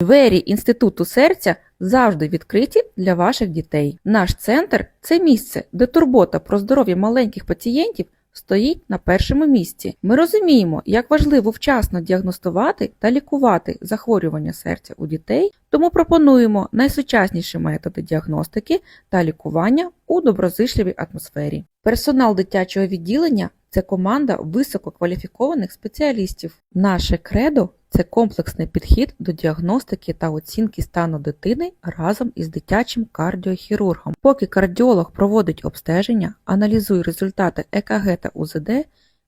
Двері Інституту серця завжди відкриті для ваших дітей. Наш центр це місце, де турбота про здоров'я маленьких пацієнтів стоїть на першому місці. Ми розуміємо, як важливо вчасно діагностувати та лікувати захворювання серця у дітей, тому пропонуємо найсучасніші методи діагностики та лікування у доброзичливій атмосфері. Персонал дитячого відділення це команда висококваліфікованих спеціалістів. Наше кредо це комплексний підхід до діагностики та оцінки стану дитини разом із дитячим кардіохірургом. Поки кардіолог проводить обстеження, аналізує результати ЕКГ та УЗД,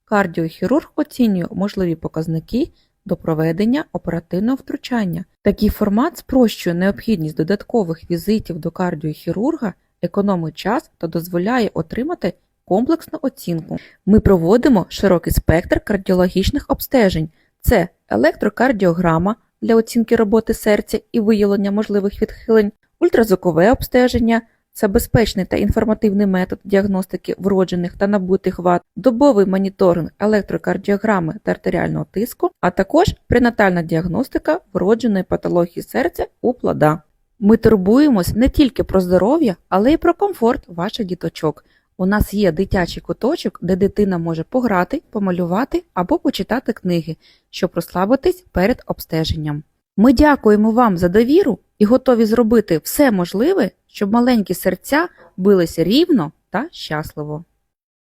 кардіохірург оцінює можливі показники до проведення оперативного втручання. Такий формат спрощує необхідність додаткових візитів до кардіохірурга, економить час та дозволяє отримати комплексну оцінку. Ми проводимо широкий спектр кардіологічних обстежень. Це електрокардіограма для оцінки роботи серця і виявлення можливих відхилень, ультразвукове обстеження, це безпечний та інформативний метод діагностики вроджених та набутих вад, добовий моніторинг електрокардіограми та артеріального тиску, а також пренатальна діагностика вродженої патології серця у плода. Ми турбуємось не тільки про здоров'я, але й про комфорт ваших діточок. У нас є дитячий куточок, де дитина може пограти, помалювати або почитати книги, щоб розслабитись перед обстеженням. Ми дякуємо вам за довіру і готові зробити все можливе, щоб маленькі серця билися рівно та щасливо.